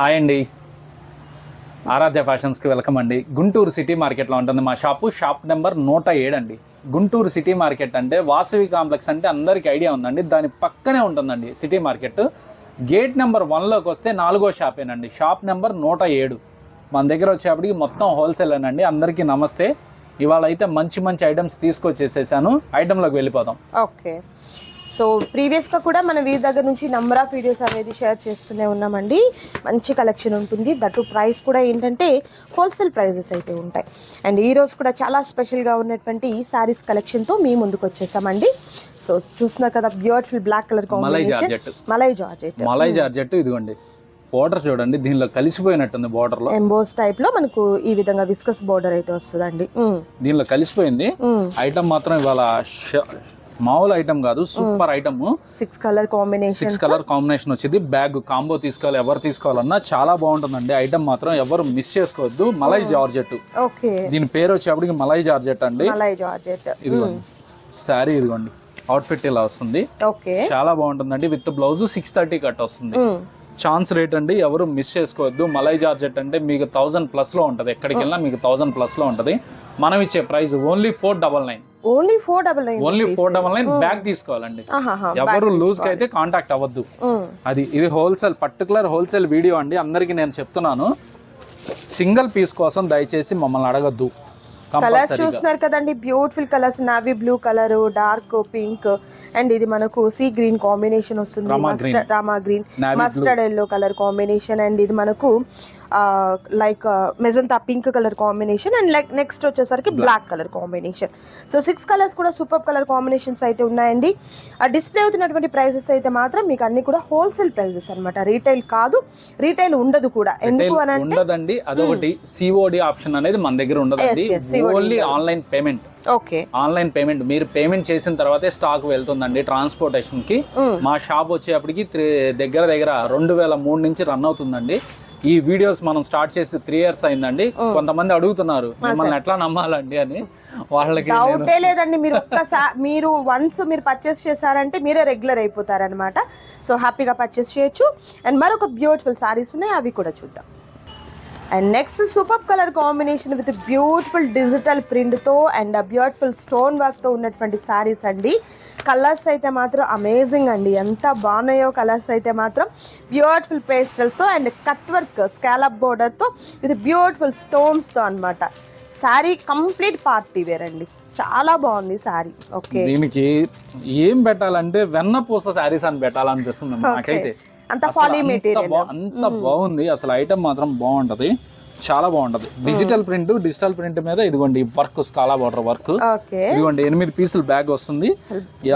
Hi అండి. ఆరాధ్య ఫ్యాషన్స్కి welcome అండి. Guntur city మార్కెట్లో ఉంటుంది మా షాపు. షాప్ నెంబర్ నూట ఏడండి గుంటూరు సిటీ మార్కెట్ అంటే వాసవి కాంప్లెక్స్ అంటే అందరికీ ఐడియా ఉందండి. దాని పక్కనే ఉంటుందండి సిటీ మార్కెట్. గేట్ నెంబర్ వన్లోకి వస్తే నాలుగో షాపేనండి. షాప్ నెంబర్ నూట ఏడు. మన దగ్గర వచ్చేప్పటికి మొత్తం హోల్సేల్ అండి అందరికీ నమస్తే. ఇవాళ అయితే మంచి మంచి ఐటమ్స్ తీసుకొచ్చేసేసాను. ఐటెంలోకి వెళ్ళిపోదాం. ఓకే. సో ప్రీవియస్గా కూడా మన వీరి దగ్గర నుంచి నంబర్ ఆఫ్ వీడియోస్ అనేది షేర్ చేస్తూనే ఉన్నామండి. మంచి కలెక్షన్ ఉంటుంది. దట్టు ప్రైస్ కూడా ఏంటంటే హోల్సేల్ ప్రైజెస్ అయితే ఉంటాయి. అండ్ ఈ రోజు కూడా చాలా స్పెషల్గా ఉన్నటువంటి శారీస్ కలెక్షన్తో మీ ముందుకు వచ్చేసామండి. సో చూస్తున్నారు కదా బ్యూటిఫుల్ బ్లాక్ కలర్ మలై కాంబినేషన్. జార్జెట్. మలై జార్జెట్. మలై జార్జెట్ ఇదిగోండి. బోర్డర్ చూడండి దీనిలో కలిసిపోయినట్టుంది border లో. ఎంబోస్ టైప్లో మనకు ఈ విధంగా విస్కస్ బోర్డర్ అయితే వస్తుందండి. దీనిలో కలిసిపోయింది. ఐటమ్ మాత్రం ఇవాళ ష- మామూలు ఐటమ్ కాదు super item six colour combination six colour combination వచ్చింది. బ్యాగ్ కాంబో తీసుకోవాలి ఎవరు తీసుకోవాలన్నా చాలా బాగుంటుందండి. ఐటమ్ మాత్రం ఎవరు మిస్ చేసుకోవద్దు. మలై జార్జెట్ ఓకే. దీని పేరు వచ్చేప్పటికి మలై జార్జెట్ అండి. మలై జార్జెట్ ఇదిగోండి. శారీ ఇదిగోండి. అవుట్ఫిట్ ఇలా వస్తుంది. ఓకే. చాలా బాగుంటుందండి. With blouse six thirty cut వస్తుంది. ఛాన్స్ రేట్ అండి. ఎవరు మిస్ చేసుకోవద్దు. మలై జార్జెట్ అంటే మీకు థౌసండ్ ప్లస్లో ఉంటది. ఎక్కడికి వెళ్ళినా మీకు థౌసండ్ ప్లస్లో ఉంటది. మనం ఇచ్చే price only four double nine only four double nine only four double nine bag తీసుకోవాలండి. ఎవరు లూజ్ అయితే కాంటాక్ట్ అవ్వద్దు. అది ఇది హోల్సేల్ పర్టికులర్ హోల్సేల్ వీడియో అండి. అందరికి నేను చెప్తున్నాను. సింగిల్ పీస్ కోసం దయచేసి మమ్మల్ని అడగద్దు. కలర్స్ చూస్తున్నారు కదండి. Beautiful colours navy blue colour dark pink and ఇది మనకు సీ గ్రీన్ కాంబినేషన్ వస్తుంది. Rama green. Mustard yellow colour combination and ఇది మనకు like magenta pink colour combination and like next వచ్చేసరికి black colour combination. So six colours కూడా super colour combinations అయితే ఉన్నాయండి. ఆ డిస్ప్లే అవుతున్నటువంటి ప్రైసెస్ అయితే మాత్రం మీకు అన్ని కూడా హోల్సేల్ ప్రైసెస్ అన్నమాట. రీటైల్ కాదు రీటైల్ ఉండదు కూడా. ఎందుకు అని ఉండదండి. అదొకటి సిఓడి ఆప్షన్ అనేది మన దగ్గర ఉండదండి. Only online payment okay online payment మీరు పేమెంట్ చేసిన తర్వాతే స్టాక్ వెళ్తుందండి ట్రాన్స్పోర్టేషన్కి. మా షాప్ వచ్చేప్పటికి దగ్గర దగ్గర రెండు వేల మూడు నుంచి రన్ అవుతుందండి. ఈ వీడియోస్ మనం స్టార్ట్ చేసి త్రీ ఇయర్స్ అయిందండి. కొంతమంది అడుగుతున్నారు మిమ్మల్ని ఎట్లా నమ్మాలండి? అని. వాళ్ళకి డౌటే లేదండి మీరు ఒక్కసారి మీరు వన్స్ మీరు పర్చేస్ చేశారంటే మీరే రెగ్యులర్ అయిపోతారనమాట సో హ్యాపీగా పర్చేస్ చేయొచ్చు. అండ్ మరొక బ్యూటిఫుల్ సారీస్ ఉన్నాయి అవి కూడా చూద్దాం. And next super colour combination with beautiful digital ప్రింట్తో and beautiful stone వర్క్తో ఉన్నటువంటి సారీస్ అండి. కలర్స్ అయితే మాత్రం అమేజింగ్ అండి. ఎంత బాగున్నాయో కలర్స్ అయితే మాత్రం బ్యూటిఫుల్ పేస్టల్స్తో అండ్ కట్ వర్క్ స్కాలప్ బోర్డర్తో విత్ బ్యూటిఫుల్ స్టోన్స్తో అన్నమాట. శారీ కంప్లీట్ పార్టీ వేర్ అండి. చాలా బాగుంది శారీ ఓకే దీనికి ఏం పెట్టాలంటే వెన్నపూస శారీస్ అని పెట్టాలనిపిస్తుంది. నాకైతే అంత ఫాలీ మెటీరియల్ అంత బాగుంది. అసలు ఐటమ్ మాత్రం బాగుంటది. చాలా బాగుంటది. డిజిటల్ ప్రింట్ డిజిటల్ ప్రింట్ మీద ఇదిగోండి వర్క్ స్కాలా బార్డర్ వర్క్ ఇదిగోండి ఎనిమిది పీసులు బ్యాగ్ వస్తుంది.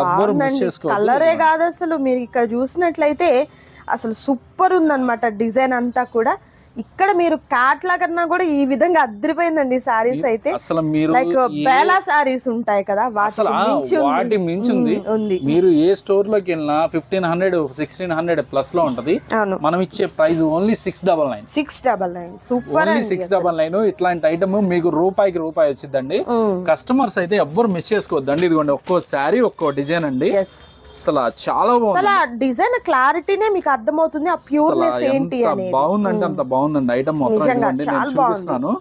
ఎవ్వరు మిస్ చేసుకోవద్దు. కలరే కాదు అసలు. మీరు ఇక్కడ చూసినట్లయితే అసలు సూపర్ ఉందన్నమాట డిజైన్ అంతా కూడా. ఇక్కడ మీరు క్యాట్లాగ్ కన్నా కూడా ఈ విధంగా అద్దరిపోయిందండి సారీస్ అయితే. అసలు మీరు లైక్ బేలా సారీస్ ఉంటాయి కదా. వాటి మించి ఉంది. మీరు ఏ స్టోర్లోకి వెళ్ళినా ఫిఫ్టీన్ హండ్రెడ్ సిక్స్టీన్ హండ్రెడ్ ప్లస్లో ఉంటది. మనం ఇచ్చే price only six double nine six double nine super only six double nine ఇట్లాంటి ఐటమ్ మీకు రూపాయికి రూపాయి వచ్చిందండి కస్టమర్స్ అయితే ఎవ్వరు మిస్ చేసుకోవద్దండి. ఇదిగోండి ఒక్కో శారీ ఒక్కో డిజైన్ అండి. అసలు చాలా బాగుంది. అసలు డిజైన్ క్లారిటీనే మీకు అర్థమవుతుంది ఆ ప్యూర్నెస్ ఏంటి అనేది. బాగుందంటే అంత బాగుందండి. ఐటమ్ మొత్తం ఇదిగోండి నేను. చూపిస్తున్నాను.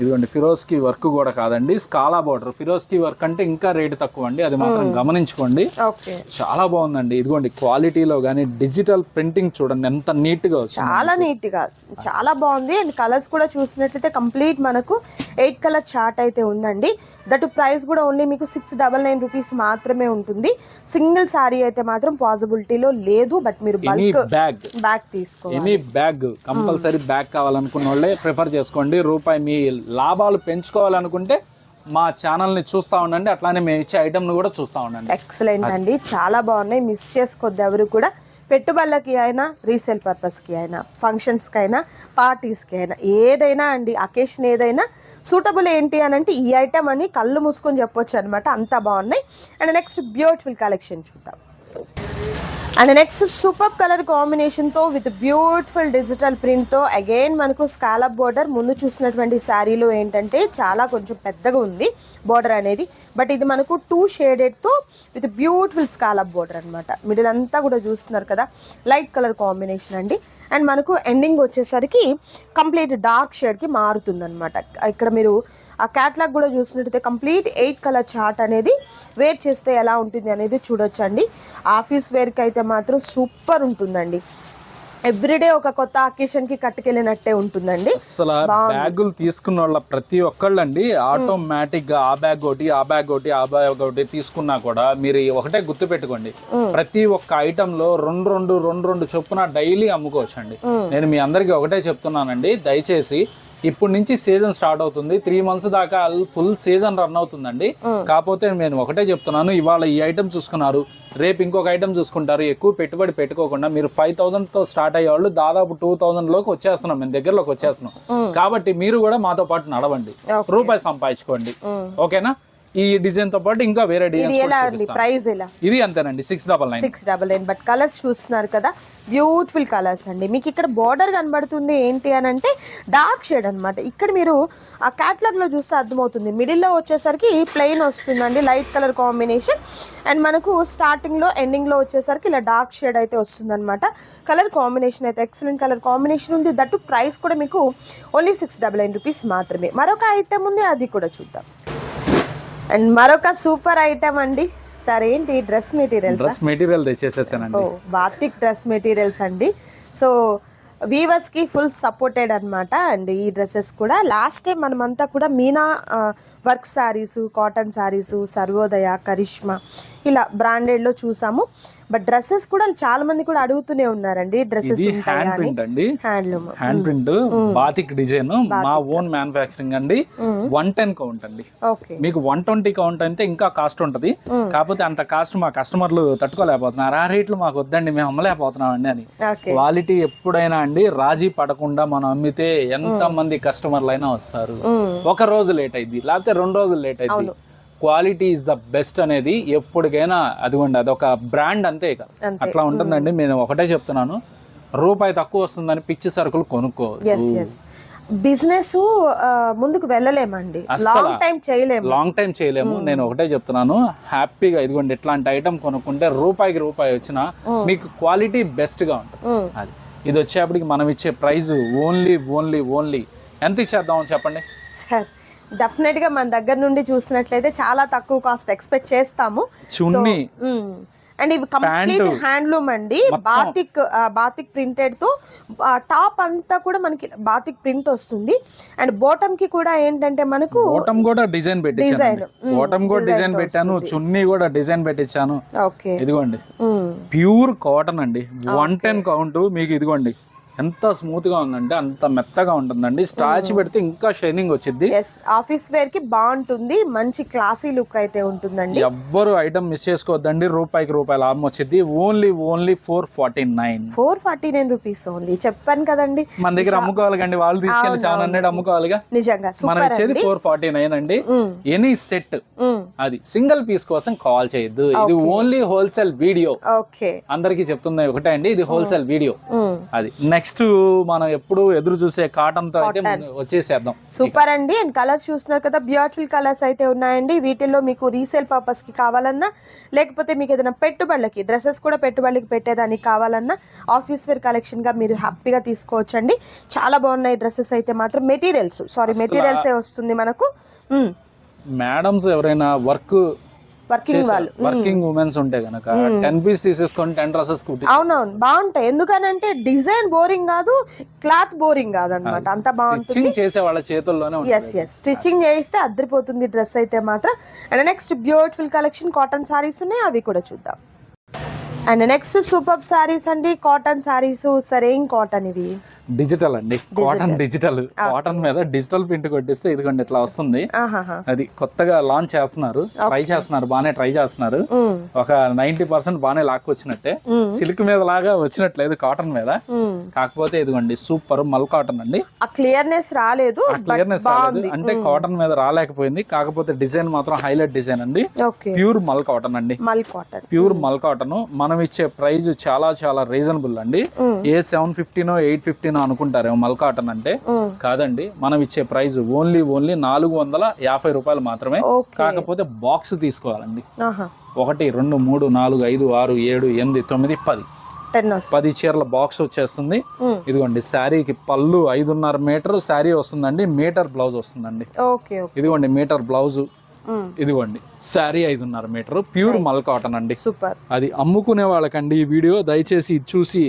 ఇదిగోండి ఫిరోజ్కి వర్క్ కూడా కాదండి. స్కాలా బార్డర్ ఫిరోజ్కి వర్క్ అంటే ఇంకా రేటు తక్కువ అండి. అది మాత్రం గమనించుకోండి. చాలా బాగుందండి. ఇదిగోండి క్వాలిటీలో కానీ డిజిటల్ ప్రింటింగ్ చూడండి ఎంత నీట్గా చాలా నీట్గా చాలా బాగుంది. అండ్ కలర్స్ కూడా చూసినట్లయితే కంప్లీట్ మనకు ఎయిట్ కలర్ చార్ట్ అయితే ఉందండి. దట్ ప్రైస్ కూడా ఓన్లీ మీకు సిక్స్ డబల్ నైన్ రూపీస్ మాత్రమే ఉంటుంది. సింగిల్ సారీ అయితే మాత్రం పాసిబిలిటీలో లేదు బట్ మీరు బల్క్ బ్యాగ్ బ్యాగ్ తీసుకోవాలి. ఎనీ బ్యాగ్ కంపల్సరీ బ్యాగ్ కావాలనుకున్న వాళ్ళే ప్రిఫర్ చేసుకోండి. రూపాయి మీ లాభాలు పెంచుకోవాలనుకుంటే మా ఛానల్ని చూస్తూ ఉండండి. అట్లానే మేము ఇచ్చే ఐటమ్ను కూడా చూస్తూ ఉండండి. ఎక్సలెంట్ అండి. చాలా బాగున్నాయి. మిస్ చేసుకోవద్దు ఎవరు కూడా. పెట్టుబడులకి అయినా రీసేల్ పర్పస్కి అయినా ఫంక్షన్స్కి అయినా పార్టీస్కి అయినా ఏదైనా అండి అకేషన్ ఏదైనా సూటబుల్ ఏంటి అని అంటే ఈ ఐటమ్ అని కళ్ళు మూసుకొని చెప్పొచ్చు అనమాట అంత బాగున్నాయి. అండ్ నెక్స్ట్ బ్యూటిఫుల్ కలెక్షన్ చూద్దాం. అండ్ నెక్స్ట్ సూపర్ కలర్ కాంబినేషన్తో విత్ బ్యూటిఫుల్ డిజిటల్ ప్రింట్తో అగైన్ మనకు స్కాలప్ బోర్డర్ ముందు చూసినటువంటి శారీలో ఏంటంటే చాలా కొంచెం పెద్దగా ఉంది బోర్డర్ అనేది. బట్ ఇది మనకు టూ షేడెడ్తో విత్ బ్యూటిఫుల్ స్కాలప్ బోర్డర్ అనమాట మిడిల్ అంతా కూడా చూస్తున్నారు కదా. లైట్ కలర్ కాంబినేషన్ అండి. అండ్ మనకు ఎండింగ్ వచ్చేసరికి కంప్లీట్ డార్క్ షేడ్కి మారుతుందన్నమాట. ఇక్కడ మీరు ఆ క్యాట్లాగ్ కూడా చూసినట్టయితే కంప్లీట్ ఎయిట్ కలర్ చార్ట్ అనేది వేర్ చేస్తే ఎలా ఉంటుంది అనేది చూడొచ్చండి. ఆఫీస్ వేర్కి అయితే మాత్రం సూపర్ ఉంటుందండి. ఎవ్రీడే ఒక కొత్త అకేషన్కి కట్టుకెళ్ళినట్టే ఉంటుందండి. అసలు. బ్యాగులు తీసుకున్న వాళ్ళ ప్రతి ఒక్కళ్ళండి ఆటోమేటిక్గా ఆ బ్యాగ్ ఒకటి ఆ బ్యాగ్ ఒకటి ఆ బ్యాగ్ ఒకటి తీసుకున్నా కూడా మీరు ఒకటే గుర్తు పెట్టుకోండి. ప్రతి ఒక్క ఐటమ్లో రెండు రెండు రెండు రెండు చొప్పున డైలీ అమ్ముకోవచ్చండి. మ్మ్. నేను మీ అందరికి ఒకటే చెప్తున్నానండి. దయచేసి ఇప్పుడు నుంచి సీజన్ స్టార్ట్ అవుతుంది. త్రీ మంత్స్ దాకా ఫుల్ సీజన్ రన్ అవుతుందండి. కాకపోతే నేను ఒకటే చెప్తున్నాను ఇవాళ ఈ ఐటమ్ చూసుకున్నారు. రేపు ఇంకొక ఐటమ్ చూసుకుంటారు. ఎక్కువ పెట్టుబడి పెట్టుకోకుండా మీరు ఫైవ్ థౌసండ్తో స్టార్ట్ అయ్యే వాళ్ళు దాదాపు టూ థౌసండ్లోకి వచ్చేస్తున్నాం. మేము దగ్గరలోకి వచ్చేస్తున్నాం. కాబట్టి మీరు కూడా మాతో పాటు నడవండి. రూపాయి సంపాదించుకోండి. ఓకేనా? ఈ డిజైన్తో పాటు ఇంకా వేరే అండి ప్రైస్ ఎలా? ఇది అంతేనండి six double nine six double nine but colours చూస్తున్నారు కదా బ్యూటిఫుల్ కలర్స్ అండి. మీకు ఇక్కడ బార్డర్ కనబడుతుంది ఏంటి అని అంటే డార్క్ షేడ్ అన్నమాట. ఇక్కడ మీరు ఆ క్యాట్లాగ్లో చూస్తే అర్థమవుతుంది. మిడిల్లో వచ్చేసరికి ప్లెయిన్ వస్తుందండి లైట్ కలర్ కాంబినేషన్ అండ్ మనకు స్టార్టింగ్లో ఎండింగ్లో వచ్చేసరికి ఇలా డార్క్ షేడ్ అయితే వస్తుందన్నమాట. కలర్ కాంబినేషన్ అయితే ఎక్సలెంట్ కలర్ కాంబినేషన్ ఉంది. దట్టు ప్రైస్ కూడా మీకు only six double nine rupees మాత్రమే. మరొక ఐటెం ఉంది అది కూడా చూద్దాం. అండ్ మరొక సూపర్ ఐటెం అండి. సార్ ఏంటి డ్రెస్ మెటీరియల్స్? డ్రెస్ మెటీరియల్ తెచ్చేసేసానండి. ఓ బాతిక్ డ్రెస్ మెటీరియల్స్ అండి. సో వీవర్స్కి ఫుల్ సపోర్టెడ్ అన్నమాట అండ్ ఈ డ్రెస్సెస్ కూడా. లాస్ట్ టైం మనమంతా కూడా మీనా వర్క్ శారీస్ కాటన్ శారీస్ సర్వోదయ కరిష్మా ఇలా branded లో చూసాము. బట్ డ్రెస్సెస్ కూడా చాలా మంది కూడా అడుగుతూనే ఉన్నారండి. డ్రెస్సెస్ హ్యాండ్ ప్రింట్ అండి. Handloom hand print batik design మా ఓన్ మ్యానుఫాక్చరింగ్ అండి. వన్ టెన్ కౌంట్ అండి. మీకు వన్ ట్వంటీ కౌంట్ అయితే ఇంకా కాస్ట్ ఉంటది. కాకపోతే అంత కాస్ట్ మా కస్టమర్లు తట్టుకోలేకపోతున్నారు. ఆ రేట్లు మాకు వద్దండి మేము అమ్మలేకపోతున్నాం అండి అని క్వాలిటీ ఎప్పుడైనా అండి రాజీ పడకుండా మనం అమ్మితే ఎంత మంది కస్టమర్లు అయినా వస్తారు ఒక రోజు లేట్ అయింది లేకపోతే రెండు రోజులు లేట్ అయింది. క్వాలిటీ ఇస్ ద బెస్ట్ అనేది ఎప్పటికైనా అదిగోండి అదొక బ్రాండ్ అంతే ఇక. అట్లా ఉంటుందండి నేను ఒకటే చెప్తున్నాను. రూపాయి తక్కువ వస్తుందని పిచ్చి సరుకులు కొనుక్కో బిజినెస్ ముందుకు వెళ్ళలేమండి. లాంగ్ టైం చేయలేము. లాంగ్ టైం చేయలేము. నేను ఒకటే చెప్తున్నాను. హ్యాపీగా ఇదిగోండి ఇట్లాంటి ఐటమ్ కొనుక్కుంటే రూపాయికి రూపాయి వచ్చినా మీకు క్వాలిటీ బెస్ట్గా ఉంటుంది. అది. ఇది వచ్చేప్పటికి మనం ఇచ్చే ప్రైస్ ఓన్లీ ఓన్లీ ఓన్లీ ఎంత ఇచ్చేద్దాం చెప్పండి? సార్ డెఫినెట్గా మన దగ్గర నుండి చూసినట్లయితే చాలా తక్కువ కాస్ట్ ఎక్స్పెక్ట్ చేస్తాము. చున్నీ. అండ్ ఇవి కంప్లీట్. హ్యాండ్లూమ్ అండి. బాతిక్ బాతిక్ ప్రింటెడ్తో టాప్ అంతా కూడా మనకి బాతిక్ ప్రింట్ వస్తుంది. అండ్ బాటమ్కి కూడా ఏంటంటే మనకు బాటమ్ కూడా డిజైన్. Mm, బాటమ్ కూడా డిజైన్ పెట్టాను. చున్నీ కూడా డిజైన్ పెట్టించాను. ఓకే ఇదిగోండి. ప్యూర్ కాటన్ అండి. వన్ టెన్ కౌంట్ మీకు ఇదిగోండి. ఎంత స్మూత్గా ఉందంటే అంత మెత్తగా ఉంటుందండి. స్టాచ్ పెడితే ఇంకా షైనింగ్ వచ్చింది ఆఫీస్ వేర్కి బాగుంటుంది. మంచి క్లాసీ లుక్ అయితే ఉంటుందండి. ఎవ్వరు ఐటమ్ మిస్ చేసుకోవద్దండి. రూపాయికి రూపాయలు లాభం వచ్చింది only only four forty nine four forty nine rupees only చెప్పాను కదండి. మన దగ్గర అమ్ముకోవాలి కండి వాళ్ళు తీసుకెళ్ళి సెవెన్ హండ్రెడ్ అమ్ముకోవాలిగా. నిజంగా. మనం ఇచ్చేది ఫోర్ ఫార్టీ నైన్ అండి. Mm, any set mm. అది సింగిల్ పీస్ కోసం కాల్ చేయొద్దు. ఇది ఓన్లీ హోల్సేల్ వీడియో ఓకే అందరికీ చెప్తుంది ఒకటే అండి. ఇది హోల్సేల్ వీడియో Mm. అది. నెక్స్ట్ మనం ఎప్పుడు ఎదురు చూసే కాటన్తో అయితే. వచ్చేసేద్దాం. సూపర్ అండి. అండ్ కలర్స్ చూస్తున్నారు కదా బ్యూటిఫుల్ కలర్స్ అయితే ఉన్నాయండి. వీటిల్లో మీకు రీసేల్ పర్పస్కి కావాలన్నా లేకపోతే మీకు ఏదైనా పెట్టుబడులకి డ్రెస్సెస్ కూడా పెట్టుబడులకి పెట్టేదానికి కావాలన్నా ఆఫీస్ వేర్ కలెక్షన్గా మీరు హ్యాపీగా తీసుకోవచ్చండి. చాలా బాగున్నాయి డ్రెస్సెస్ అయితే మాత్రం. మెటీరియల్స్ సారీ మెటీరియల్స్ వస్తుంది మనకు? మేడమ్స్ ఎవరైనా వర్క్ వర్కింగ్ వాళ్ళు. వర్కింగ్ ఉమెన్స్ ఉంటే గనక టెన్ పీస్ తీసేసుకొని టెన్ డ్రెస్సెస్ కుట్టి అవునవును. బాగుంటాయి. ఎందుకనంటే డిజైన్ బోరింగ్ కాదు క్లాత్ బోరింగ్ కాదు అనమాట అంత బాగుంటుంది. స్టిచ్చింగ్ చేసే వాళ్ళ చేతుల్లోనే ఎస్ ఎస్ స్టిచ్చింగ్ చేయిస్తే అద్దరిపోతుంది డ్రెస్ అయితే మాత్రం. And next beautiful collection cotton saris ఉన్నాయి. అవి కూడా చూద్దాం. అండ్ నెక్స్ట్ సూపర్ సారీస్ అండి కాటన్ సారీస్ సరేం కాటన్ ఇవి. డిజిటల్ అండి. కాటన్ డిజిటల్ కాటన్ మీద డిజిటల్ ప్రింట్ కొట్టిస్తే ఇదిగోండి ఇట్లా వస్తుంది. అది కొత్తగా లాంచ్ చేస్తున్నారు. ట్రై చేస్తున్నారు బాగానే ట్రై చేస్తున్నారు. మ్మ్. ఒక నైన్టీ పర్సెంట్ బాగానే లాక్కొచ్చినట్టే. సిల్క్ మీద లాగా వచ్చినట్లేదు కాటన్ మీద. మ్మ్. కాకపోతే ఇదిగోండి సూపర్ మల్ కాటన్ అండి. ఆ క్లియర్నెస్ రాలేదు క్లియర్నెస్ రాలేదు. అంటే కాటన్ మీద రాలేకపోయింది. కాకపోతే డిజైన్ మాత్రం హైలైట్ డిజైన్ అండి. ప్యూర్ మల్ కాటన్ అండి. Mul cotton pure mul cotton మనం మనం ఇచ్చే ప్రైస్ చాలా చాలా రీజనబుల్ అండి. ఏ సెవెన్ ఫిఫ్టీనో ఎయిట్ ఫిఫ్టీనో అనుకుంటారేమో మల్ కాటన్ అంటే. కాదండి మనం ఇచ్చే ప్రైస్ ఓన్లీ ఓన్లీ నాలుగు వందల యాభై రూపాయలు మాత్రమే. కాకపోతే బాక్స్ తీసుకోవాలండి. ఒకటి రెండు మూడు నాలుగు ఐదు ఆరు ఏడు ఎనిమిది తొమ్మిది పది. పది చీరల బాక్స్ వచ్చేస్తుంది. ఇదిగోండి శారీకి పళ్ళు ఐదున్నర మీటర్ శారీ వస్తుందండి మీటర్ బ్లౌజ్ వస్తుందండి. ఇదిగోండి మీటర్ బ్లౌజ్. ఇదిగోండి శారీ ఐదున్నర మీటర్ ప్యూర్ మల్ కాటన్ అండి. సూపర్ అది అమ్ముకునే వాళ్ళకండి ఈ వీడియో దయచేసి చూసి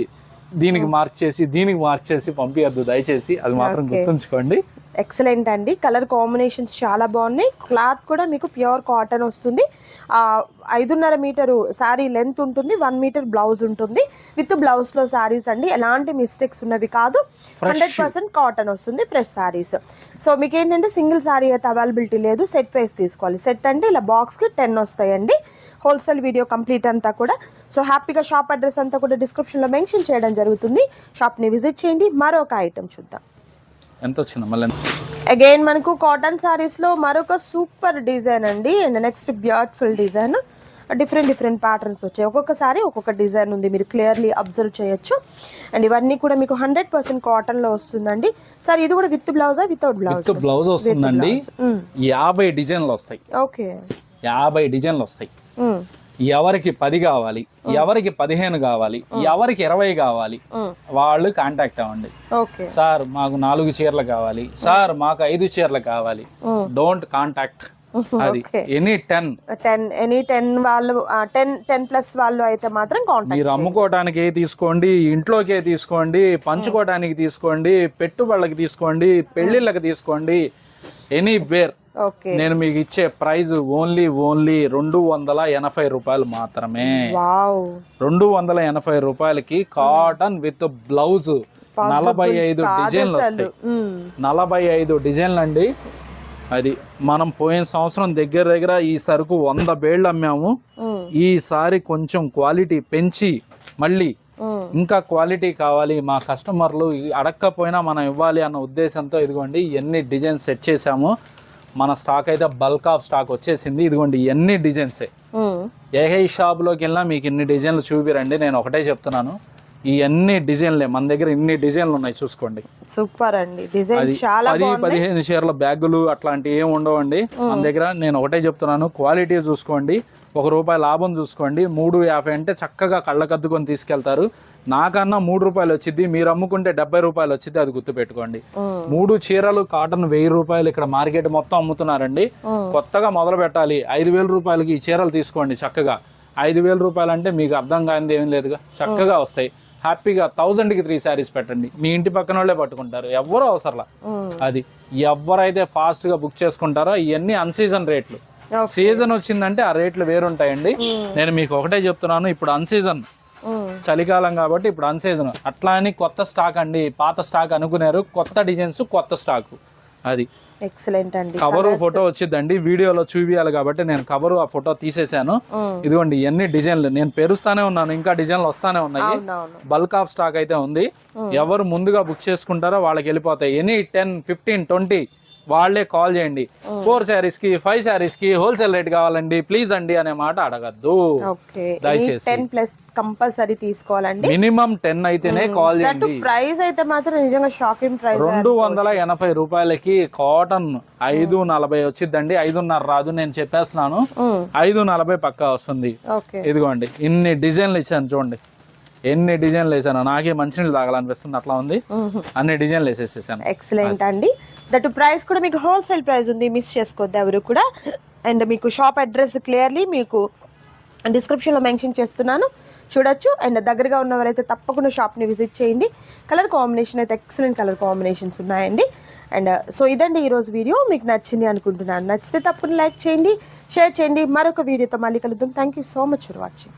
దీనికి మార్క్ చేసి దీనికి మార్క్ చేసి పంపించద్దు దయచేసి అది మాత్రం. గుర్తుంచుకోండి. ఎక్సలెంట్ అండి. కలర్ కాంబినేషన్స్ చాలా బాగున్నాయి. క్లాత్ కూడా మీకు ప్యూర్ కాటన్ వస్తుంది. ఐదున్నర మీటరు శారీ లెంత్ ఉంటుంది. వన్ మీటర్ బ్లౌజ్ ఉంటుంది. విత్ బ్లౌజ్లో శారీస్ అండి. ఎలాంటి మిస్టేక్స్ ఉన్నవి కాదు. హండ్రెడ్ పర్సెంట్ కాటన్ వస్తుంది. ఫ్రెష్ శారీస్ సో మీకు ఏంటంటే సింగిల్ శారీ అయితే అవైలబిలిటీ లేదు. సెట్ వైస్ తీసుకోవాలి. సెట్ అంటే ఇలా బాక్స్కి టెన్ వస్తాయండి. హోల్సేల్ వీడియో కంప్లీట్ అంతా కూడా. సో హ్యాపీగా షాప్ అడ్రస్ అంతా కూడా డిస్క్రిప్షన్లో మెన్షన్ చేయడం జరుగుతుంది. షాప్ని విజిట్ చేయండి. మరొక ఐటమ్ చూద్దాం. ఎంత వచ్చింది మళ్ళీ? అగైన్ మనకు కాటన్ సారీస్లో మరొక సూపర్ డిజైన్ అండి. And next beautiful design different different patterns వచ్చాయి. ఒక్కొక్క సారీ ఒక్కొక్క డిజైన్ ఉంది. మీరు క్లియర్లీ అబ్జర్వ్ చేయొచ్చు. అండ్ ఇవన్నీ కూడా మీకు హండ్రెడ్ పర్సెంట్ కాటన్లో వస్తుందండి. సార్ ఇది కూడా విత్ బ్లౌజా వితౌట్ బ్లౌజ్ విత్ బ్లౌజ్ వస్తుందండి. యాభై డిజైన్లు వస్తాయి. ఓకే యాభై డిజైన్లు వస్తాయి. ఎవరికి పది కావాలి ఎవరికి పదిహేను కావాలి ఎవరికి ఇరవై కావాలి వాళ్ళు కాంటాక్ట్ అవ్వండి. సార్ మాకు నాలుగు చీరలు కావాలి. సార్ మాకు ఐదు చీరలు కావాలి. డోంట్ కాంటాక్ట్ అది. Any ten ten any ten వాళ్ళు టెన్ టెన్ ప్లస్ వాళ్ళు అయితే మాత్రం మీరు అమ్ముకోవడానికి తీసుకోండి ఇంట్లోకే తీసుకోండి పంచుకోవడానికి తీసుకోండి పెట్టుబడులకు తీసుకోండి పెళ్ళిళ్ళకి తీసుకోండి ఎనీ వేర్ ఓకే నేను మీకు ఇచ్చే ప్రైస్ ఓన్లీ ఓన్లీ రెండు వందల ఎనభై రూపాయలు మాత్రమే. రెండు వందల ఎనభై రూపాయలకి కాటన్ విత్ బ్లౌజ్. నలభై ఐదు డిజైన్లు వస్తాయి. నలభై ఐదు డిజైన్లు అండి. అది మనం పోయిన సంవత్సరం దగ్గర దగ్గర ఈ సరుకు వంద బేళ్ళు అమ్మాము. ఈసారి కొంచెం క్వాలిటీ పెంచి మళ్ళీ ఇంకా క్వాలిటీ కావాలి మా కస్టమర్లు ఈ అడక్కపోయినా మనం ఇవ్వాలి అన్న ఉద్దేశంతో ఇదిగోండి ఎన్ని డిజైన్స్ సెట్ చేసాము మన స్టాక్ అయితే బల్క్ ఆఫ్ స్టాక్ వచ్చేసింది. ఇదిగోండి ఎన్ని డిజైన్సే. ఏహై షాప్లోకి వెళ్ళినా మీకు ఇన్ని డిజైన్లు చూపిరండి నేను ఒకటే చెప్తున్నాను. ఈ అన్ని డిజైన్లే మన దగ్గర ఇన్ని డిజైన్లు ఉన్నాయి చూసుకోండి. సూపర్ అండి. డిజైన్ చాలా పది పదిహేను చీరల బ్యాగులు అట్లాంటివి ఏమి ఉండవండి. మన దగ్గర నేను ఒకటే చెప్తున్నాను క్వాలిటీ చూసుకోండి ఒక రూపాయి లాభం చూసుకోండి మూడు యాభై అంటే చక్కగా కళ్ళకద్దుకొని తీసుకెళ్తారు. నాకన్నా మూడు రూపాయలు వచ్చింది మీరు అమ్ముకుంటే డెబ్బై రూపాయలు వచ్చింది అది గుర్తుపెట్టుకోండి. మ్మ్. మూడు చీరలు కాటన్ వెయ్యి రూపాయలు ఇక్కడ మార్కెట్ మొత్తం అమ్ముతున్నారండి. మ్మ్. కొత్తగా మొదలు పెట్టాలి ఐదు వేల రూపాయలకి ఈ చీరలు తీసుకోండి చక్కగా. ఐదు వేల రూపాయలు అంటే మీకు అర్థం కానిది ఏం లేదుగా చక్కగా వస్తాయి. హ్యాపీగా థౌజండ్కి త్రీ శారీస్ పెట్టండి. మీ ఇంటి పక్కన వాళ్ళే పట్టుకుంటారు. ఎవరు అవసరంలా. అది ఎవరైతే ఫాస్ట్గా బుక్ చేసుకుంటారో ఇవన్నీ అన్సీజన్ రేట్లు. సీజన్ వచ్చిందంటే ఆ రేట్లు వేరుంటాయండి. నేను మీకు ఒకటే చెప్తున్నాను ఇప్పుడు అన్సీజన్. చలికాలం కాబట్టి ఇప్పుడు అన్సీజన్. అట్లా అని కొత్త స్టాక్ అండి. పాత స్టాక్ అనుకున్నారు కొత్త డిజైన్స్ కొత్త స్టాక్. అది. ఎక్సలెంట్ అండి. కవర్ ఫోటో వచ్చిందండి వీడియోలో చూపియాలి కాబట్టి నేను కవర్ ఆ ఫోటో తీసేశాను. ఇదిగోండి ఇవన్నీ డిజైన్లు. నేను పెరుస్తానే ఉన్నాను ఇంకా డిజైన్లు వస్తానే ఉన్నాయి. బల్క్ ఆఫ్ స్టాక్ అయితే ఉంది. ఎవరు ముందుగా బుక్ చేసుకుంటారో వాళ్ళకి వెళ్ళిపోతాయి. ఎనీ టెన్ ఫిఫ్టీన్ ట్వంటీ వాళ్ళే కాల్ చేయండి. ఫోర్ శారీస్కి ఫైవ్ శారీస్కి హోల్సేల్ రేట్ కావాలండి. ప్లీజ్ అండి అనే మాట అడగద్దు. దయచేసి. టెన్ ప్లస్ కంపల్సరీ తీసుకోవాలండి. మినిమం టెన్ అయితేనే కాల్ చేయండి. ప్రైస్ అయితే మాత్రం నిజంగా షాకింగ్ ప్రైస్ రెండు వందల ఎనభై రూపాయలకి కాటన్ ఐదు నలభై వచ్చిందండి ఐదున్నర రాదు నేను చెప్పేస్తున్నాను. ఐదు నలభై పక్కా వస్తుంది. ఇదిగోండి ఇన్ని డిజైన్లు ఇచ్చాను చూడండి. ఎన్ని డిజైన్లు వేసాను నాకే మంచినీళ్ళు తాగాలనిపిస్తుంది అట్లా ఉంది. అన్ని డిజైన్లు వేసేసేసాను. ఎక్సలెంట్ అండి. దట్ ప్రైస్ కూడా మీకు హోల్సేల్ ప్రైస్ ఉంది మిస్ చేసుకోవద్దు ఎవరు కూడా. అండ్ మీకు షాప్ అడ్రస్ క్లియర్లీ మీకు డిస్క్రిప్షన్లో మెన్షన్ చేస్తున్నాను. చూడొచ్చు. అండ్ దగ్గరగా ఉన్నవారైతే తప్పకుండా షాప్ని విజిట్ చేయండి. కలర్ కాంబినేషన్ అయితే ఎక్సలెంట్ కలర్ కాంబినేషన్స్ ఉన్నాయండి. అండ్ సో ఇదండి ఈరోజు వీడియో మీకు నచ్చింది అనుకుంటున్నాను. నచ్చితే తప్పకుండా లైక్ చేయండి షేర్ చేయండి. మరొక వీడియోతో మళ్ళీ కలుద్దాం. Thank you so much for watching